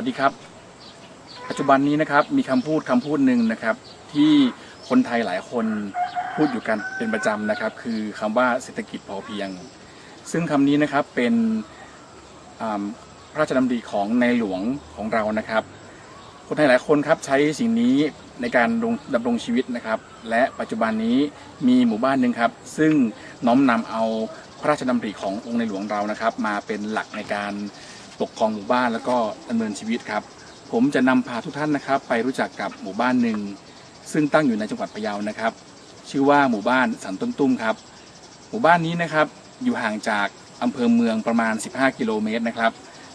สวัสดีครับ ปัจจุบันนี้นะครับมีคำพูดคำพูดหนึ่งนะครับ ที่คนไทยหลายคนพูดอยู่กันเป็นประจำนะครับ คือคำว่าเศรษฐกิจพอเพียง ซึ่งคำนี้นะครับเป็นพระราชดำริของในหลวงของเรานะครับ คนไทยหลายคนครับใช้สิ่งนี้ในการดงดำรงชีวิตนะครับ และปัจจุบันนี้มีหมู่บ้านหนึ่งครับ ซึ่งน้อมนำเอาพระราชดำริขององค์ในหลวงเรานะครับ มาเป็นหลักในการ ปกครองหมู่บ้านแล้วก็ดำเนินชีวิตครับ ผมจะนำพาทุกท่านนะครับ ไปรู้จักกับหมู่บ้านหนึ่ง ซึ่งตั้งอยู่ในจังหวัดพะเยานะครับ ชื่อว่าหมู่บ้านสันต้นตุ้มครับ หมู่บ้านนี้นะครับอยู่ห่างจากอำเภอเมืองประมาณ 15 กิโลเมตรนะครับ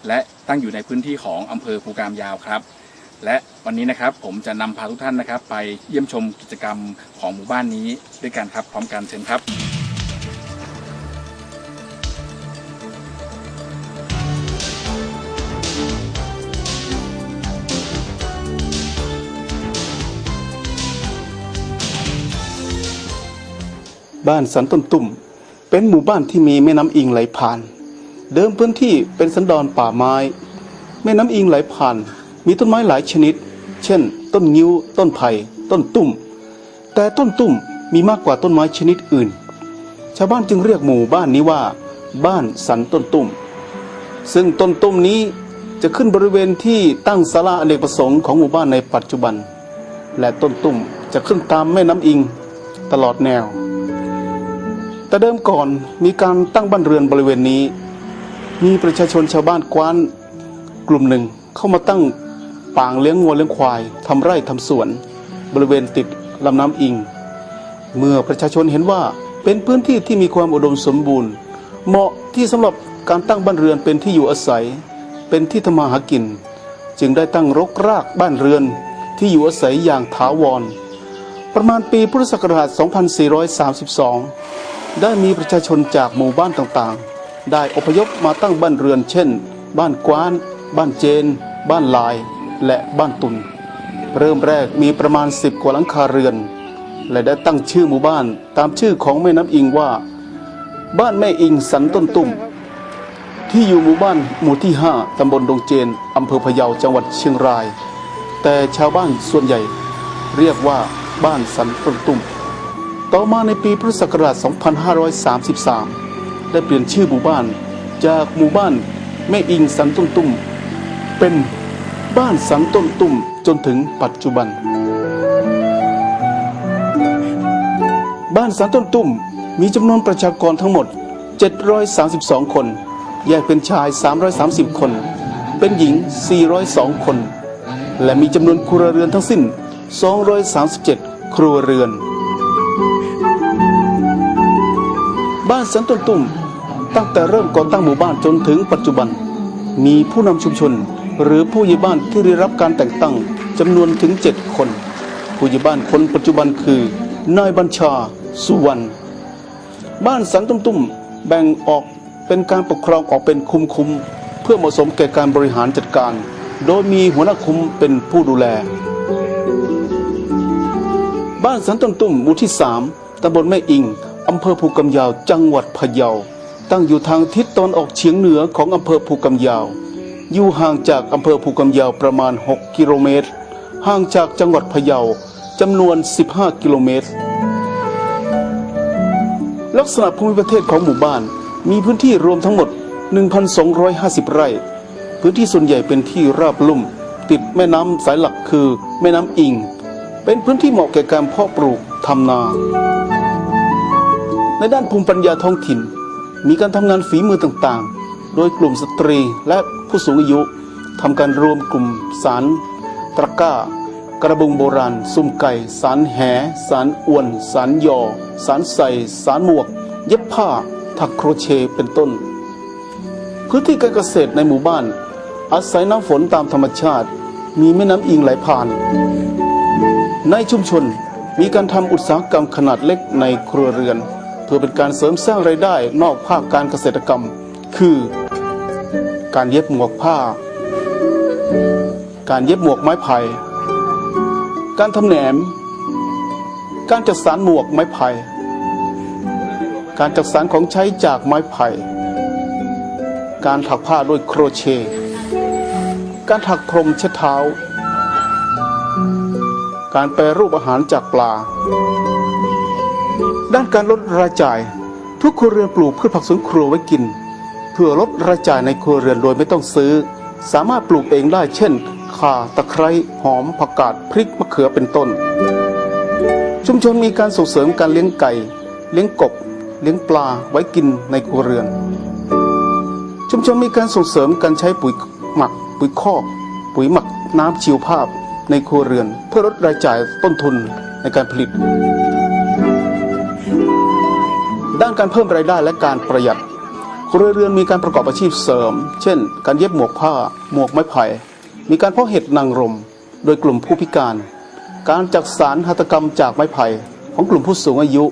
และตั้งอยู่ในพื้นที่ของอำเภอภูกามยาวครับ และวันนี้นะครับผมจะนำพาทุกท่านนะครับ ไปเยี่ยมชมกิจกรรมของหมู่บ้านนี้ด้วยกันครับ พร้อมกันเชิญครับ บ้านสันต้นตุ่ม เป็นหมู่บ้านที่มีแม่น้ำอิงไหลผ่าน เดิมพื้นที่เป็นสันดอนป่าไม้ แม่น้ำอิงไหลผ่าน มีต้นไม้หลายชนิด เช่น ต้นงิ้ว ต้นไผ่ ต้นตุ่ม แต่ต้นตุ่มมีมากกว่าต้นไม้ชนิดอื่น ชาวบ้านจึงเรียกหมู่บ้านนี้ว่า บ้านสันต้นตุ่ม ซึ่งต้นตุ่มนี้จะขึ้นบริเวณที่ตั้งศาลาอเนกประสงค์ของหมู่บ้านในปัจจุบัน และต้นตุ่มจะขึ้นตามแม่น้ำอิงตลอดแนว แต่เดิมก่อนมีการตั้งบ้านเรือนบริเวณนี้ มีประชาชนชาวบ้านกว้านกลุ่มหนึ่งเข้ามาตั้งปางเลี้ยงงัวเลี้ยงควายทำไร่ทำสวน บริเวณติดลำน้ำอิง เมื่อประชาชนเห็นว่าเป็นพื้นที่ที่มีความอุดมสมบูรณ์ เหมาะที่สำหรับการตั้งบ้านเรือนเป็นที่อยู่อาศัย เป็นที่ทำมาหากิน จึงได้ตั้งรกรากบ้านเรือนที่อยู่อาศัยอย่างถาวร ประมาณปีพุทธศักราช 2432 ได้มีประชาชนจากหมู่บ้านต่างๆ ได้อพยพมาตั้งบ้านเรือนเช่น บ้านกว้าน บ้านเจน บ้านลาย และบ้านตุน เริ่มแรกมีประมาณสิบกว่าหลังคาเรือน และได้ตั้งชื่อหมู่บ้านตามชื่อของแม่น้ำอิงว่า บ้านแม่อิงสันต้นตุ่มที่อยู่หมู่บ้านหมู่ที่ 5 ตำบลดงเจน อำเภอพะเยา จังหวัดเชียงราย แต่ชาวบ้านส่วนใหญ่ เรียกว่าบ้านสันต้นตุ่ม ต่อมาในปีพุทธศักราช 2533 ได้เปลี่ยนชื่อหมู่บ้าน จากหมู่บ้านแม่อิงสันต้นตุ่มเป็นบ้านสันต้นตุ่มจนถึงปัจจุบัน บ้านสันต้นตุ่มมีจำนวนประชากรทั้งหมด 732 คน แยกเป็นชาย 330 คน เป็นหญิง 402 คน และมีจำนวนครัวเรือนทั้งสิ้น 237 ครัวเรือน บ้านสันต้นตุ่มตั้งแต่เริ่มก่อตั้งหมู่บ้านจนถึงปัจจุบัน มีผู้นำชุมชน หรือผู้ใหญ่บ้านที่ได้รับการแต่งตั้งจำนวนถึง 7 คน ผู้ใหญ่บ้านคนปัจจุบันคือนายบัญชา สุวรรณบ้านสันตุ้มตุ้มแบ่งออกเป็นการปกครองออกเป็นคุมคุมเพื่อเหมาะสมแก่การบริหารจัดการ โดยมีหัวหน้าคุมเป็นผู้ดูแล บ้านสันต้นตุ้มหมู่ที่สามตำบลแม่อิง อำเภอภูกำยาวจังหวัดพะเยา ตั้งอยู่ทางทิศตะวันออกเฉียงเหนือของอำเภอภูกำยาว อยู่ห่างจากอำเภอภูกำยาวประมาณ 6 กิโลเมตร ห่างจากจังหวัดพะเยาจำนวน 15 กิโลเมตร ลักษณะภูมิประเทศของหมู่บ้าน มีพื้นที่รวมทั้งหมด 1,250 ไร่ พื้นที่ส่วนใหญ่เป็นที่ราบลุ่ม ติดแม่น้ำสายหลักคือแม่น้ำอิง เป็นพื้นที่เหมาะแก่การเพาะปลูกทำนา ในด้านภูมิปัญญาท้องถิ่น มีการทำงานฝีมือต่างๆ โดยกลุ่มสตรีและผู้สูงอายุทำการรวมกลุ่มสารตะก้า กระบุงโบราณ ซุ่มไก่ สารแห สารอวน สารยอ สารใส่ สารหมวก เย็บผ้า ถักโครเชต์เป็นต้น พื้นที่การเกษตรในหมู่บ้าน อาศัยน้ำฝนตามธรรมชาติ มีแม่น้ำอิงไหลผ่าน ในชุมชนมีการทำอุตสาหกรรมขนาดเล็กในครัวเรือน เพื่อเป็นการเสริมสร้างไรายได้นอกภาคการเกษตรกรรม คือ การเย็บหมวกผ้า การเย็บหมวกไม้ไผ่การทำแหนม การจักสานหมวกไม้ไผ่การจักสานของใช้จากไม้ไผ่ การถักผ้าด้วยโครเชต์การถักพรมเช็ดเท้า การแปรรูปอาหารจากปลา ด้านการลดรายจ่าย ทุกครัวเรือนปลูกพืชผักสวนครัวไว้กิน เพื่อลดรายจ่ายในครัวเรือนโดยไม่ต้องซื้อ สามารถปลูกเองได้เช่นข่าตะไคร้หอมผักกาดพริกมะเขือเป็นต้น ชุมชนมีการส่งเสริมการเลี้ยงไก่ เลี้ยงกบ เลี้ยงปลาไว้กินในครัวเรือน ชุมชนมีการส่งเสริมการใช้ปุ๋ยหมัก ปุ๋ยคอก ปุ๋ยหมักน้ำชีวภาพในครัวเรือน เพื่อลดรายจ่ายต้นทุนในการผลิต ด้านการเพิ่มรายได้และการประหยัดครัวเรือนมีการประกอบอาชีพเสริม เช่น การเย็บหมวกผ้า หมวกไม้ไผ่ มีการเพาะเห็ดนางรม โดยกลุ่มผู้พิการ การจักสารหัตกรรมจากไม้ไผ่ของกลุ่มผู้สูงอายุ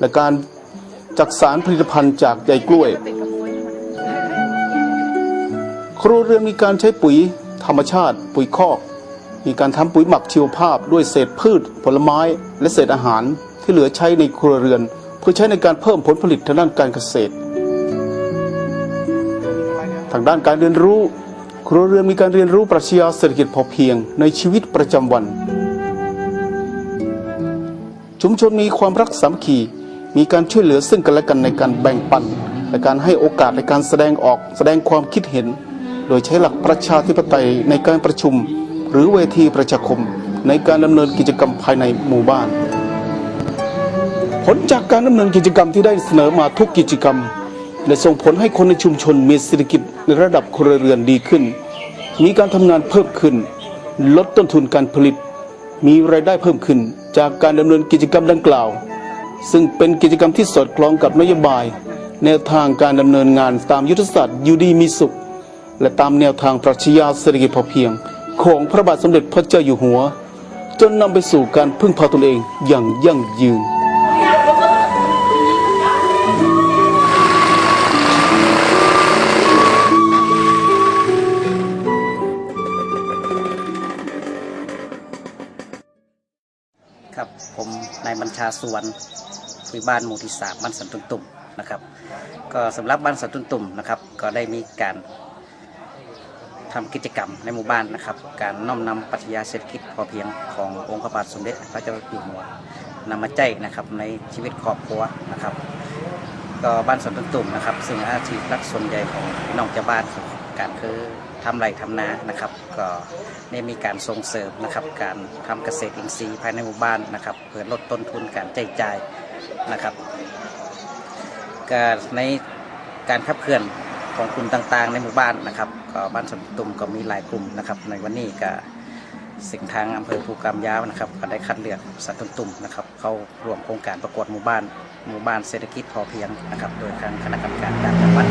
และการจักสารผลิตภัณฑ์จากใยกล้วย ครัวเรือนมีการใช้ปุ๋ยธรรมชาติ ปุ๋ยคอก มีการทำปุ๋ยหมักชีวภาพด้วยเศษพืช ผลไม้ และเศษอาหารที่เหลือใช้ในครัวเรือน เพื่อใช้ในการเพิ่มผลผลิตทางด้านการเกษตร ทางด้านการเรียนรู้ครัวเรือนมีการเรียนรู้ปรัชญาเศรษฐกิจพอเพียงในชีวิตประจำวัน ชุมชนมีความรักสามัคคีมีการช่วยเหลือซึ่งกันและกันในการแบ่งปันและการให้โอกาสในการแสดงออกแสดงความคิดเห็น โดยใช้หลักประชาธิปไตยในการประชุม หรือเวทีประชาคม ในการดำเนินกิจกรรมภายในหมู่บ้าน ผลจากการดำเนินกิจกรรมที่ได้เสนอมาทุกกิจกรรมได้ส่งผลให้คนในชุมชนมีเศรษฐกิจในระดับครัวเรือนดีขึ้น มีการทำงานเพิ่มขึ้น ลดต้นทุนการผลิต มีรายได้เพิ่มขึ้น จากการดำเนินกิจกรรมดังกล่าว ซึ่งเป็นกิจกรรมที่สอดคล้องกับนโยบาย แนวทางการดำเนินงานตามยุทธศาสตร์ยูดีมีสุข และตามแนวทางปรัชญาเศรษฐกิจพอเพียง ของพระบาทสมเด็จพระเจ้าอยู่หัว จนนำไปสู่การพึ่งพาตนเองอย่างยั่งยืน บัญชาสวรรณคุยบ้านหมู่ที่สามบ้านสันตุนตุ่มนะครับ ก็สำหรับบ้านสันตุนตุ่มนะครับ ก็ได้มีการทำกิจกรรมในหมู่บ้านนะครับ การน้อมนำปรัชญาเศรษฐกิจพอเพียงขององค์พระบาทสมเด็จพระเจ้าอยู่หัวนำมาใจนะครับในชีวิตครอบครัวนะครับ ก็บ้านสันตุนตุ่มนะครับ ซึ่งอาชีพหลักส่วนใหญ่ของพี่น้องชาวบ้านการคือ ทำไรทำนานะครับ ก็ได้มีการส่งเสริมนะครับ การทำเกษตรอินทรีย์ภายในหมู่บ้านนะครับเพื่อลดต้นทุนการใช้จ่ายนะครับการในการขับเคลื่อนของกลุ่มต่างๆ ในหมู่บ้านนะครับ ก็บ้านสันตุมก็มีหลายกลุ่มนะครับ ในวันนี้ก็สิ่งทางอำเภอภูกามยาวนะครับ ก็ได้คัดเลือกสันตุ่มนะครับ เข้าร่วมโครงการประกวดหมู่บ้านหมู่บ้านเศรษฐกิจพอเพียงนะครับ โดยทางคณะกรรมการการจังหวัด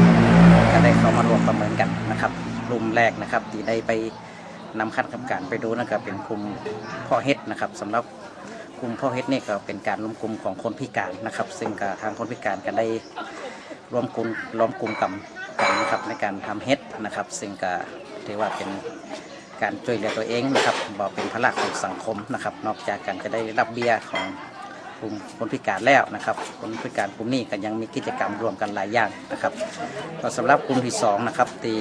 ก็ได้เข้ามาร่วมประเมินกันนะครับ กลุ่มแรกนะครับที่ได้ไปนำคณะกรรมการไปดูนะครับเป็นกลุ่มพ่อเฮ็ดนะครับสำหรับกลุ่มพ่อเฮ็ดนี่ก็เป็นการรวมกลุ่มของคนพิการนะครับ ซึ่งก็ทางคนพิการก็ได้รวมกลุ่มรวมกลุ่มกันกันนะครับในการทำเฮ็ดนะครับ ซึ่งก็ถือว่าเป็นการช่วยเหลือตัวเองนะครับบอกเป็นพลังของสังคมนะครับ นอกจากการจะได้รับเบี้ยของกลุ่มคนพิการแล้วนะครับคนพิการกลุ่มนี้ก็ยังมีกิจกรรมรวมกันหลายอย่างนะครับก็สำหรับกลุ่มที่สองนะครับตี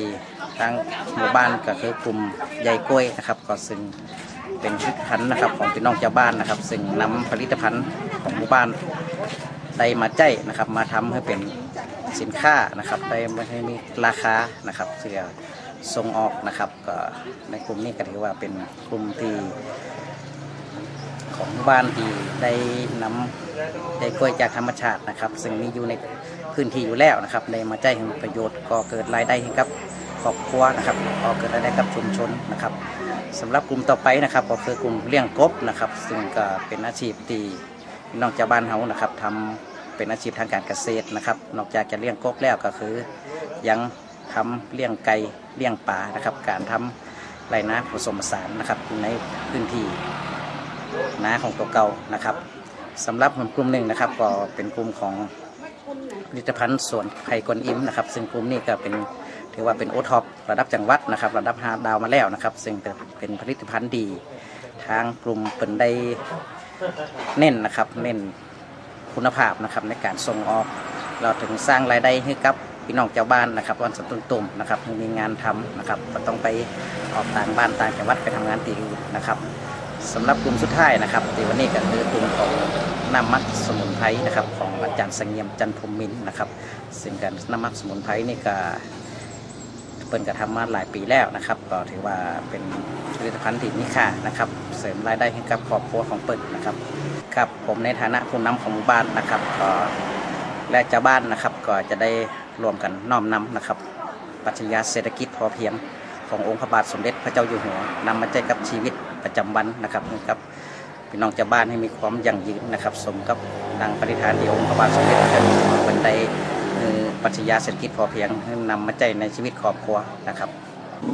ทางหมู่บ้านก็คือกลุ่มใยกล้วยนะครับ ก็ซึ่งเป็นผลิตภัณฑ์นะครับของพี่น้องชาวบ้านนะครับ ซึ่งนำผลิตภัณฑ์ของหมู่บ้านได้มาใจนะครับ มาทำให้เป็นสินค้านะครับ ได้มาให้มีราคานะครับเพื่อส่งออกนะครับ ก็ในกลุ่มนี้ก็ถือว่าเป็นกลุ่มที่ของบ้านที่ได้นำได้กล้วยจากธรรมชาตินะครับ ซึ่งมีอยู่ในพื้นที่อยู่แล้วนะครับ ได้มาใจให้ประโยชน์ก็เกิดรายได้ให้กับ ครอบครัวนะครับออกเกิดรายได้กับชุมชนนะครับสำหรับกลุ่มต่อไปนะครับก็คือกลุ่มเลี้ยงกบนะครับ ซึ่งก็เป็นอาชีพที่น้องชาวบ้านเฮานะครับทำเป็นอาชีพทางการเกษตรนะครับ นอกจากจะเลี้ยงกบแล้วก็คือ ยังทำเลี้ยงไก่เลี้ยงปลานะครับ การทำไรนาผสมผสานนะครับในพื้นที่นาของตัวเก่านะครับสำหรับกลุ่มหนึ่งนะครับ ก็เป็นกลุ่มของผลิตภัณฑ์สวนไผ่กวนอิมนะครับ ซึ่งกลุ่มนี้ก็เป็น ถือว่าเป็นโอท็อประดับจังหวัดนะครับ ระดับหาดาวมาแล้วนะครับ ซึ่งเป็นผลิตภัณฑ์ดี ทางกลุ่มเป็นได้เน้นนะครับ เน้นคุณภาพนะครับในการส่งออก เราถึงสร้างรายได้ให้กับพี่น้องเจ้าบ้านนะครับบ้านสันตุนตุ่มนะครับมีงานทำนะครับก็ต้องไปออกต่างบ้านต่างจังหวัดไปทำงานตีอื่นนะครับสำหรับกลุ่มสุดท้ายนะครับในวันนี้ก็คือกลุ่มของน้ำมักสมุนไพรนะครับ ของอาจารย์สังเงียมจันทร์พรมมินนะครับ ซึ่งการน้ำมักสมุนไพรนี่ก็ เปิ้นก็ทำมาหลายปีแล้วนะครับก็ถือว่าเป็นผลิตภัณฑ์ที่มีค่านะครับ เสริมรายได้ให้กับครอบครัวของเปิ้นนะครับครับผมในฐานะผู้นำของหมู่บ้านนะครับก็และเจ้าบ้านนะครับก็จะได้รวมกันน้อมนำนะครับปรัชญาเศรษฐกิจพอเพียงขององค์พระบาทสมเด็จพระเจ้าอยู่หัวนำมาใจกับชีวิตประจำวันนะครับให้กับพี่น้องเจ้าบ้านให้มีความยั่งยืนนะครับ สมกับดังปฏิฐานที่องค์พระบาทสมเด็จพระเจ้าอยู่หัวเป็นได้ ปัชญาเศรษฐกิจพอเพียงนำมาใจในชีวิตครอบครัวนะครับ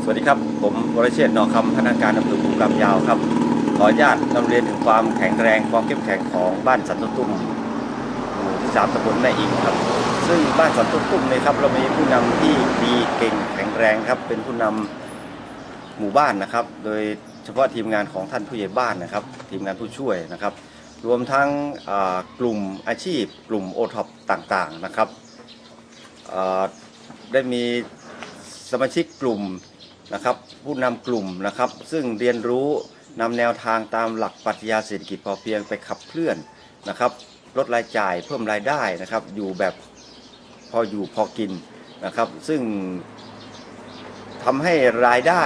สวัสดีครับ ผมวรเชษฐ์นอคำพนักงานอำเภอภูกำยาวครับ ขออนุญาตนำเรียนถึงความแข็งแรงความเข้มแข็งของบ้านสันตุตุ้มหมู่ที่สามตำบลแม่อิงครับ ซึ่งบ้านสันตุตุ้มเนี่ยครับเรามีผู้นำที่ดีเก่งแข็งแรงครับ เป็นผู้นำหมู่บ้านนะครับ โดยเฉพาะทีมงานของท่านผู้ใหญ่บ้านนะครับ ทีมงานผู้ช่วยนะครับ รวมทั้งอ่ากลุ่มอาชีพ กลุ่มโอท็อปต่างๆนะครับ ได้มีสมาชิกกลุ่มนะครับ ผู้นำกลุ่มนะครับ ซึ่งเรียนรู้นำแนวทางตามหลักปรัชญาเศรษฐกิจพอเพียงไปขับเคลื่อนนะครับ ลดรายจ่ายเพิ่มรายได้นะครับ อยู่แบบพออยู่พอกินนะครับ ซึ่งทำให้รายได้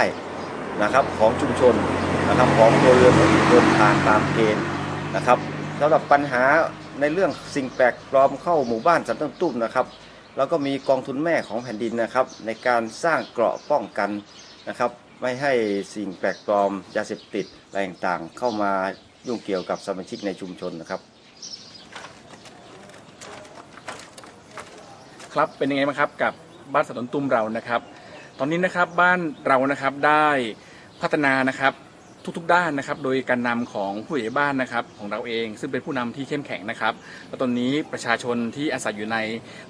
นะครับของชุมชนนะครับของครัวเรือนของชุมชนผ่านตามเกณฑ์นะครับสำหรับปัญหาในเรื่องสิ่งแปลกปลอมเข้าหมู่บ้านสันต้นตุ้มนะครับ แล้วก็มีกองทุนแม่ของแผ่นดินนะครับ ในการสร้างเกราะป้องกันนะครับ ไม่ให้สิ่งแปลกปลอมยาเสพติดอะไรต่างๆ เข้ามายุ่งเกี่ยวกับสมาชิกในชุมชนนะครับ ครับเป็นยังไงบ้างครับกับบ้านสนตุนตุ้มเรานะครับ ตอนนี้นะครับบ้านเรานะครับได้พัฒนานะครับ ทุกๆ ด้านนะครับ โดยการนำของผู้ใหญ่บ้านนะครับของเราเอง ซึ่งเป็นผู้นำที่เข้มแข็งนะครับและตอนนี้ประชาชนที่อาศัยอยู่ใน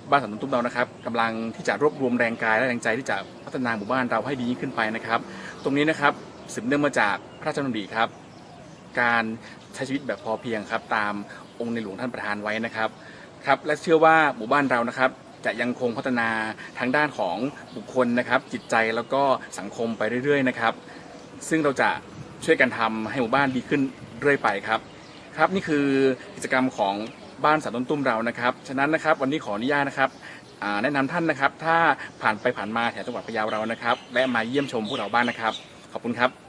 บ้านสันตุนตุ้มเรานะครับกำลังที่จะรวบรวมแรงกายและแรงใจที่จะพัฒนาหมู่บ้านเราให้ดียิ่งขึ้นไปนะครับ ตรงนี้นะครับสืบเนื่องมาจากพระราชดำริครับ การใช้ชีวิตแบบพอเพียงครับ ตามองค์ในหลวงท่านประทานไว้นะครับครับ และเชื่อว่าหมู่บ้านเรานะครับจะยังคงพัฒนาทางด้านของบุคคลนะครับ จิตใจแล้วก็สังคมไปเรื่อย ๆ นะครับ ซึ่งเราจะ ช่วยกันทำให้หมู่บ้านดีขึ้นเรื่อยไปครับ ครับนี่คือกิจกรรมของบ้านสารต้นตุ้มเรานะครับ ฉะนั้นนะครับวันนี้ขออนุญาตนะครับแนะนำท่านนะครับ ถ้าผ่านไปผ่านมาแถวจังหวัดพะเยาเรานะครับและมาเยี่ยมชมพวกเราบ้านนะครับ ขอบคุณครับ